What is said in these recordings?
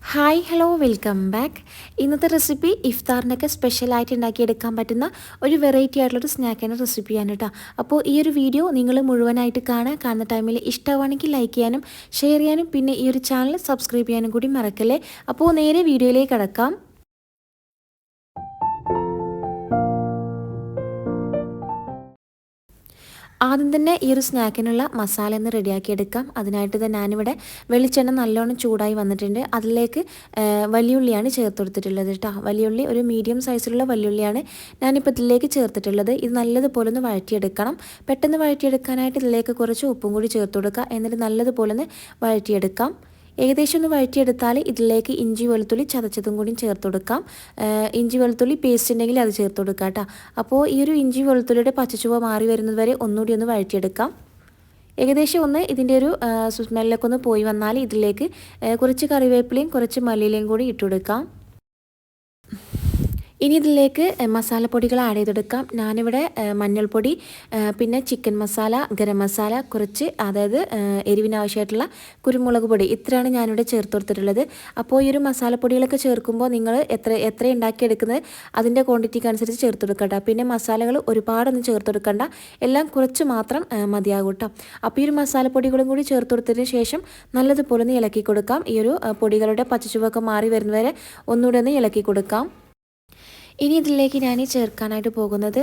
Hi hello welcome back ഇന്നത്തെ recipe ഇഫ്താറിനൊക്കെ സ്പെഷ്യലായിട്ട് ഉണ്ടാക്കിയെടുക്കാൻ പറ്റുന്ന ഒരു വെറൈറ്റി ആയിട്ടുള്ളൊരു സ്നാക്കിന്റെ റെസിപ്പിയാണ് കേട്ടോ അപ്പോൾ ഈ ഒരു വീഡിയോ നിങ്ങൾ മുഴുവനായിട്ട് കാണുക. കാണുന്ന ടൈമിൽ ഇഷ്ടമാണെങ്കിൽ ലൈക്ക് ചെയ്യാനും ഷെയർ ചെയ്യാനും പിന്നെ ഈ ഒരു ചാനൽ സബ്സ്ക്രൈബ് ചെയ്യാനും കൂടി മറക്കല്ലേ? അപ്പോൾ നേരെ വീഡിയോയിലേക്ക് കടക്കാം. ആദ്യം തന്നെ ഈ ഒരു സ്നാക്കിനുള്ള മസാല ഒന്ന് റെഡിയാക്കി എടുക്കാം. അതിനായിട്ട് തന്നെ ഞാനിവിടെ വെളിച്ചെണ്ണ നല്ലോണം ചൂടായി വന്നിട്ടുണ്ട്. അതിലേക്ക് വലിയുള്ളിയാണ് ചേർത്ത് കൊടുത്തിട്ടുള്ളത് കേട്ടോ വലിയുള്ളി ഒരു മീഡിയം സൈസിലുള്ള വലിയുള്ളിയാണ് ഞാനിപ്പോൾ ഇതിലേക്ക് ചേർത്തിട്ടുള്ളത്. ഇത് നല്ലതുപോലെ ഒന്ന് വഴറ്റിയെടുക്കണം. പെട്ടെന്ന് വഴറ്റിയെടുക്കാനായിട്ട് ഇതിലേക്ക് കുറച്ച് ഉപ്പും കൂടി ചേർത്ത് കൊടുക്കുക. എന്നിട്ട് നല്ലതുപോലെ ഒന്ന് വഴറ്റിയെടുക്കാം. ഏകദേശം ഒന്ന് വഴറ്റിയെടുത്താൽ ഇതിലേക്ക് ഇഞ്ചി വെളുത്തുള്ളി ചതച്ചതും കൂടി ചേർത്ത് കൊടുക്കാം. ഇഞ്ചി വെളുത്തുള്ളി പേസ്റ്റ് ഉണ്ടെങ്കിൽ അത് ചേർത്ത് കൊടുക്കാം കേട്ടോ. അപ്പോൾ ഈ ഒരു ഇഞ്ചി വെളുത്തുള്ളിയുടെ പച്ചച്ചുവ മാറി വരുന്നത് വരെ ഒന്നുകൂടി ഒന്ന് വഴറ്റിയെടുക്കാം. ഏകദേശം ഒന്ന് ഇതിന്റെ ഒരു സ്മെല്ലൊക്കെ ഒന്ന് പോയി വന്നാൽ ഇതിലേക്ക് കുറച്ച് കറിവേപ്പിലയും കുറച്ച് മല്ലിയിലയും കൂടി ഇട്ടുകൊടുക്കാം ഇനി ഇതിലേക്ക് മസാലപ്പൊടികൾ ആഡ് ചെയ്തെടുക്കാം. ഞാനിവിടെ മഞ്ഞൾപ്പൊടി പിന്നെ ചിക്കൻ മസാല ഗരം മസാല കുറച്ച് അതായത് എരിവിനാവശ്യമായിട്ടുള്ള കുരുമുളക് പൊടി. ഇത്രയാണ് ഞാനിവിടെ ചേർത്ത് കൊടുത്തിട്ടുള്ളത്. അപ്പോൾ ഈ ഒരു മസാലപ്പൊടികളൊക്കെ ചേർക്കുമ്പോൾ നിങ്ങൾ എത്ര എത്ര ഉണ്ടാക്കിയെടുക്കുന്നത് അതിന്റെ ക്വാണ്ടിറ്റിക്ക് അനുസരിച്ച് ചേർത്ത് കൊടുക്കണ്ട പിന്നെ മസാലകൾ ഒരുപാടൊന്നും ചേർത്ത് കൊടുക്കണ്ട. എല്ലാം കുറച്ച് മാത്രം മതിയാകും കേട്ടോ അപ്പോൾ ഈ ഒരു മസാലപ്പൊടികളും കൂടി ചേർത്ത് കൊടുത്തതിന് ശേഷം നല്ലതുപോലെ ഒന്ന് ഇളക്കി കൊടുക്കാം. ഈ ഒരു പൊടികളുടെ പച്ചച്ചുവൊക്കെ മാറി വരുന്നവരെ ഒന്നുകൂടെ ഒന്ന് ഇളക്കി കൊടുക്കാം. ഇനി ഇതിലേക്ക് ഞാൻ ചേർക്കാനായിട്ട് പോകുന്നത്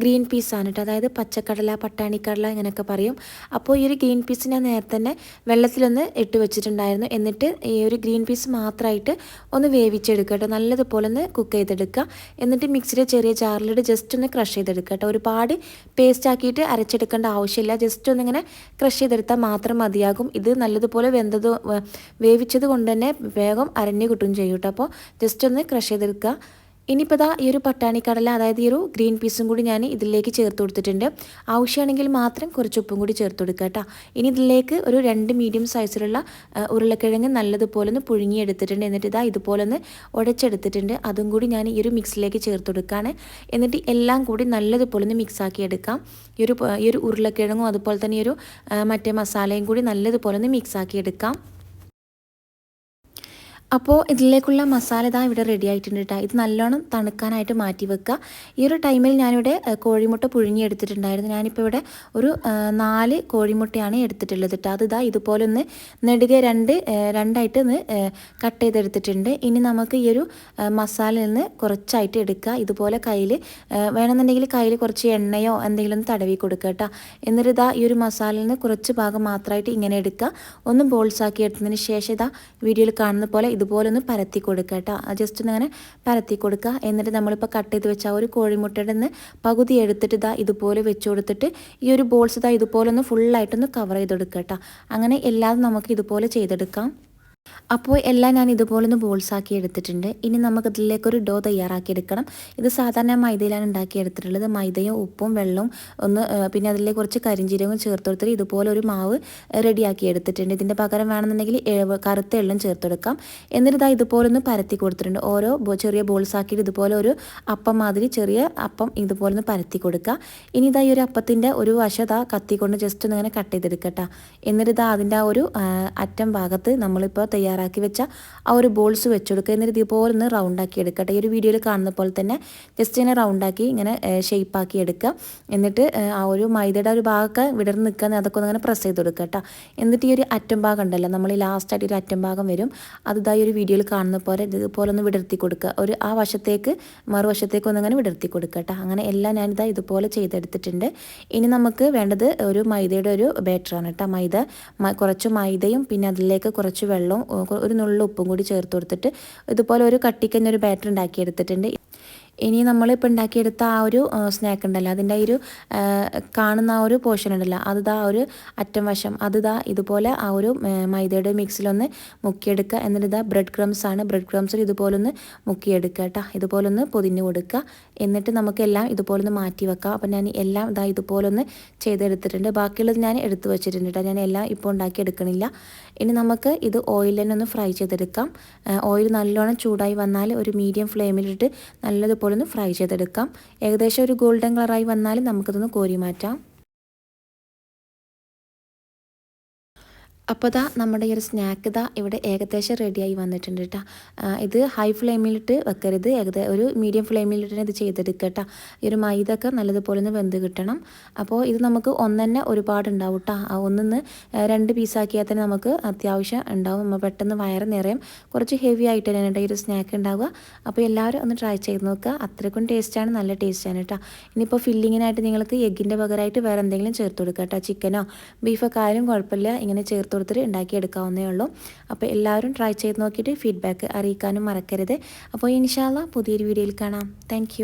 ഗ്രീൻ പീസാണ് കേട്ടോ അതായത് പച്ചക്കടല പട്ടാണിക്കടല ഇങ്ങനെയൊക്കെ പറയും. അപ്പോൾ ഈ ഒരു ഗ്രീൻ പീസ് ഞാൻ നേരത്തെ തന്നെ വെള്ളത്തിലൊന്ന് ഇട്ട് വെച്ചിട്ടുണ്ടായിരുന്നു. എന്നിട്ട് ഈ ഒരു ഗ്രീൻ പീസ് മാത്രമായിട്ട് ഒന്ന് വേവിച്ചെടുക്കുക കേട്ടോ നല്ലതുപോലെ ഒന്ന് കുക്ക് ചെയ്തെടുക്കുക. എന്നിട്ട് മിക്സിയുടെ ചെറിയ ജാറിലിട്ട് ജസ്റ്റ് ഒന്ന് ക്രഷ് ചെയ്തെടുക്കുക കേട്ടോ ഒരുപാട് പേസ്റ്റ് ആക്കിയിട്ട് അരച്ചെടുക്കേണ്ട ആവശ്യമില്ല. ജസ്റ്റ് ഒന്നിങ്ങനെ ക്രഷ് ചെയ്തെടുത്താൽ മാത്രം മതിയാകും. ഇത് നല്ലതുപോലെ വെന്തത് വേവിച്ചത് കൊണ്ട് തന്നെ വേഗം അരഞ്ഞു കിട്ടുകയും ചെയ്യും കേട്ടോ അപ്പോൾ ജസ്റ്റ് ഒന്ന് ക്രഷ് ചെയ്തെടുക്കുക. ഇനിയിപ്പോൾ ഇതാ ഈ ഒരു പട്ടാണിക്കടല അതായത് ഈ ഒരു ഗ്രീൻ പീസും കൂടി ഞാൻ ഇതിലേക്ക് ചേർത്ത് കൊടുത്തിട്ടുണ്ട്. ആവശ്യമാണെങ്കിൽ മാത്രം കുറച്ച് ഉപ്പും കൂടി ചേർത്ത് കൊടുക്കുക കേട്ടോ. ഇനി ഇതിലേക്ക് ഒരു രണ്ട് മീഡിയം സൈസിലുള്ള ഉരുളക്കിഴങ്ങ് നല്ലതുപോലെ ഒന്ന് പുഴുങ്ങിയെടുത്തിട്ടുണ്ട്. എന്നിട്ട് ഇതാ ഇതുപോലെ ഒന്ന് ഉടച്ചെടുത്തിട്ടുണ്ട്. അതും കൂടി ഞാൻ ഈ ഒരു മിക്സിലേക്ക് ചേർത്ത് കൊടുക്കുകയാണ്. എന്നിട്ട് എല്ലാം കൂടി നല്ലതുപോലെ ഒന്ന് മിക്സാക്കി എടുക്കാം. ഈ ഒരു ഈ ഒരു ഉരുളക്കിഴങ്ങും അതുപോലെ തന്നെ ഈ ഒരു മറ്റേ മസാലയും കൂടി നല്ലതുപോലെ ഒന്ന് മിക്സാക്കി എടുക്കാം. അപ്പോൾ ഇതിലേക്കുള്ള മസാല ഇതാ ഇവിടെ റെഡി ആയിട്ടുണ്ട് കേട്ടോ ഇത് നല്ലോണം തണുക്കാനായിട്ട് മാറ്റി വെക്കുക ഈ ഒരു ടൈമിൽ ഞാനിവിടെ കോഴിമുട്ട പുഴുങ്ങിയെടുത്തിട്ടുണ്ടായിരുന്നു. ഞാനിപ്പോൾ ഇവിടെ ഒരു നാല് കോഴിമുട്ടയാണ് എടുത്തിട്ടുള്ളത് കേട്ടോ അത് ഇതാ ഇതുപോലെ ഒന്ന് നെടുക രണ്ട് രണ്ടായിട്ട് ഒന്ന് കട്ട് ചെയ്തെടുത്തിട്ടുണ്ട്. ഇനി നമുക്ക് ഈ ഒരു മസാല നിന്ന് കുറച്ചായിട്ട് എടുക്കുക ഇതുപോലെ കയ്യിൽ വേണമെന്നുണ്ടെങ്കിൽ കയ്യിൽ കുറച്ച് എണ്ണയോ എന്തെങ്കിലും ഒന്ന് തടവി കൊടുക്കുക കേട്ടോ എന്നിട്ട് ഇതാ ഈ ഒരു മസാലയിൽ നിന്ന് കുറച്ച് ഭാഗം മാത്രമായിട്ട് ഇങ്ങനെ എടുക്കുക ഒന്ന് ബോൾസാക്കി എടുത്തതിന് ശേഷം ഇതാ വീഡിയോയിൽ കാണുന്ന പോലെ ഇതുപോലെ ഒന്ന് പരത്തി കൊടുക്കുക കേട്ടോ. ജസ്റ്റ് ഒന്ന് അങ്ങനെ പരത്തി കൊടുക്കുക. എന്നിട്ട് നമ്മളിപ്പോൾ കട്ട് ചെയ്ത് വെച്ച ഒരു കോഴിമുട്ടയുടെ നിന്ന് പകുതി എടുത്തിട്ട് ഇതാ ഇതുപോലെ വെച്ച് കൊടുത്തിട്ട് ഈ ഒരു ബോൾസ് ഇതാ ഇതുപോലെ ഒന്ന് ഫുള്ളായിട്ടൊന്ന് കവർ ചെയ്തെടുക്കുക കേട്ടോ. അങ്ങനെ എല്ലാതും നമുക്ക് ഇതുപോലെ ചെയ്തെടുക്കാം. അപ്പോൾ എല്ലാം ഞാൻ ഇതുപോലെ ഒന്ന് ബോൾസാക്കി എടുത്തിട്ടുണ്ട്. ഇനി നമുക്ക് ഇതിലേക്ക് ഒരു ഡോ തയ്യാറാക്കി എടുക്കണം ഇത് സാധാരണ മൈദയിലാണ് ഉണ്ടാക്കി എടുത്തിട്ടുള്ളത് മൈദയും ഉപ്പും വെള്ളവും ഒന്ന് പിന്നെ അതിലേക്ക് കുറച്ച് കരിഞ്ചീരകവും ചേർത്ത് കൊടുത്തിട്ട് ഇതുപോലെ ഒരു മാവ് റെഡിയാക്കി എടുത്തിട്ടുണ്ട്. ഇതിന്റെ പകരം വേണമെന്നുണ്ടെങ്കിൽ കറുത്ത എള്ളും ചേർത്ത് കൊടുക്കാം. എന്നിട്ട് ഇതാ ഇതുപോലെ ഒന്ന് പരത്തി കൊടുത്തിട്ടുണ്ട്. ഓരോ ചെറിയ ബോൾസ് ആക്കിയിട്ട് ഇതുപോലെ ഒരു അപ്പം മാതിരി ചെറിയ അപ്പം ഇതുപോലെ ഒന്ന് പരത്തി കൊടുക്കുക. ഇനി ഇതാ ഈ ഒരു അപ്പത്തിന്റെ ഒരു വശത കത്തിക്കൊണ്ട് ജസ്റ്റ് ഒന്ന് ഇങ്ങനെ കട്ട് ചെയ്തെടുക്കട്ടെ. എന്നിട്ട് ഇതാ അതിന്റെ ആ ഒരു അറ്റം ഭാഗത്ത് നമ്മളിപ്പോൾ തയ്യാറാക്കി വെച്ച ആ ഒരു ബോൾസ് വെച്ചെടുക്കുക. എന്നിട്ട് ഇതുപോലെ ഒന്ന് റൗണ്ടാക്കി എടുക്കട്ടെ. ഈ ഒരു വീഡിയോയിൽ കാണുന്ന പോലെ തന്നെ ജസ്റ്റ് ഇങ്ങനെ റൗണ്ടാക്കി ഇങ്ങനെ ഷേപ്പാക്കി എടുക്കുക. എന്നിട്ട് ആ ഒരു മൈദയുടെ ഒരു ഭാഗമൊക്കെ വിടർന്ന് നിൽക്കുക. അതൊക്കെ ഒന്ന് ഇങ്ങനെ പ്രസ് ചെയ്ത് കൊടുക്കുക കേട്ടോ. എന്നിട്ട് ഈ ഒരു അറ്റം ഭാഗം ഉണ്ടല്ലോ നമ്മൾ ഈ ലാസ്റ്റായിട്ട് ഒരു അറ്റം ഭാഗം വരും. അത് ഇതായി ഒരു വീഡിയോയിൽ കാണുന്ന പോലെ ഇതുപോലെ ഒന്ന് വിടർത്തി കൊടുക്കുക. ഒരു ആ വശത്തേക്ക് മറുവശത്തേക്ക് ഒന്ന് ഇങ്ങനെ വിടർത്തി കൊടുക്കുക കേട്ടോ. അങ്ങനെ എല്ലാം ഞാനിതാ ഇതുപോലെ ചെയ്തെടുത്തിട്ടുണ്ട്. ഇനി നമുക്ക് വേണ്ടത് ഒരു മൈദയുടെ ഒരു ബാറ്ററാണ് കേട്ടോ. മൈദ കുറച്ച് മൈദയും പിന്നെ അതിലേക്ക് കുറച്ച് വെള്ളവും ഒരു നുള്ള ഉപ്പും കൂടി ചേർത്ത് കൊടുത്തിട്ട് ഇതുപോലെ ഒരു കട്ടിക്കഞ്ഞൊരു ബാറ്റർ ഉണ്ടാക്കി എടുത്തിട്ടുണ്ട് ഇനി നമ്മളിപ്പോൾ ഉണ്ടാക്കിയെടുത്ത ആ ഒരു സ്നാക്ക് ഉണ്ടല്ലോ. അതിന്റെ ഒരു കാണുന്ന ആ ഒരു പോർഷൻ ഉണ്ടല്ലോ. അത് ആ ഒരു അറ്റം വശം. അത് ദാ ഇതുപോലെ ആ ഒരു മൈദയുടെ മിക്സിലൊന്ന് മുക്കിയെടുക്കുക എന്നിട്ട് ഇതാ ബ്രെഡ് ക്രംസ് ആണ്. ബ്രെഡ് ക്രംസിൽ ഇതുപോലെ ഒന്ന് മുക്കിയെടുക്കുക കേട്ടോ ഇതുപോലെ ഒന്ന് പൊതിഞ്ഞ് കൊടുക്കുക എന്നിട്ട് നമുക്കെല്ലാം ഇതുപോലെ ഒന്ന് മാറ്റി വെക്കാം. അപ്പം ഞാൻ എല്ലാം ഇതാ ഇതുപോലെ ഒന്ന് ചെയ്തെടുത്തിട്ടുണ്ട്. ബാക്കിയുള്ളത് ഞാൻ എടുത്തു വെച്ചിട്ടുണ്ട് കേട്ടോ ഞാൻ എല്ലാം ഇപ്പോൾ ഉണ്ടാക്കി എടുക്കണില്ല ഇനി നമുക്ക് ഇത് ഓയിൽ തന്നെ ഒന്ന് ഫ്രൈ ചെയ്തെടുക്കാം. ഓയിൽ നല്ലോണം ചൂടായി വന്നാൽ ഒരു മീഡിയം ഫ്ലെയിമിലിട്ട് നല്ലതുപോലെ ഒന്ന് ഫ്രൈ ചെയ്തെടുക്കാം. ഏകദേശം ഒരു ഗോൾഡൻ കളറായി വന്നാൽ നമുക്കിതൊന്ന് കോരി മാറ്റാം അപ്പോൾ ദാ നമ്മുടെ ഈ ഒരു സ്നാക്ക് ഇതാ ഇവിടെ ഏകദേശം റെഡിയായി വന്നിട്ടുണ്ട് കേട്ടോ ഇത് ഹൈ ഫ്ലെയിമിലിട്ട് വെക്കരുത്. ഏകദേശം ഒരു മീഡിയം ഫ്ലെയിമിലിട്ട് ഇത് ചെയ്തെടുക്കുക കേട്ടോ ഈ ഒരു മൈദ ഒക്കെ നല്ലതുപോലെ ഒന്ന് വെന്ത് കിട്ടണം. അപ്പോൾ ഇത് നമുക്ക് ഒന്നെന്നെ ഒരുപാട് ഉണ്ടാവും കേട്ടോ ഒന്നിന്ന് രണ്ട് പീസാക്കിയാൽ തന്നെ നമുക്ക് അത്യാവശ്യം ഉണ്ടാവും. നമ്മൾ പെട്ടെന്ന് വയറ് നിറയും. കുറച്ച് ഹെവി ആയിട്ട് തന്നെ ഈ ഒരു സ്നാക്ക് ഉണ്ടാവുക. അപ്പോൾ എല്ലാവരും ഒന്ന് ട്രൈ ചെയ്ത് നോക്കുക അത്രയ്ക്കും ടേസ്റ്റാണ് നല്ല ടേസ്റ്റാണ് കേട്ടോ ഇനിയിപ്പോൾ ഫില്ലിങ്ങിനായിട്ട് നിങ്ങൾക്ക് എഗ്ഗിന്റെ പകരമായിട്ട് വേറെ എന്തെങ്കിലും ചേർത്ത് കൊടുക്കുക കേട്ടോ ചിക്കനോ ബീഫൊക്കെ ആയാലും കുഴപ്പമില്ല. ഇങ്ങനെ ചേർത്ത് കൊടുത്തിട്ട് ഉണ്ടാക്കിയെടുക്കാവുന്നേ ഉള്ളൂ. അപ്പോൾ എല്ലാവരും ട്രൈ ചെയ്ത് നോക്കിയിട്ട് ഫീഡ്ബാക്ക് അറിയിക്കാനും മറക്കരുത്. അപ്പോൾ ഇൻഷാല്ല പുതിയൊരു വീഡിയോയിൽ കാണാം. താങ്ക്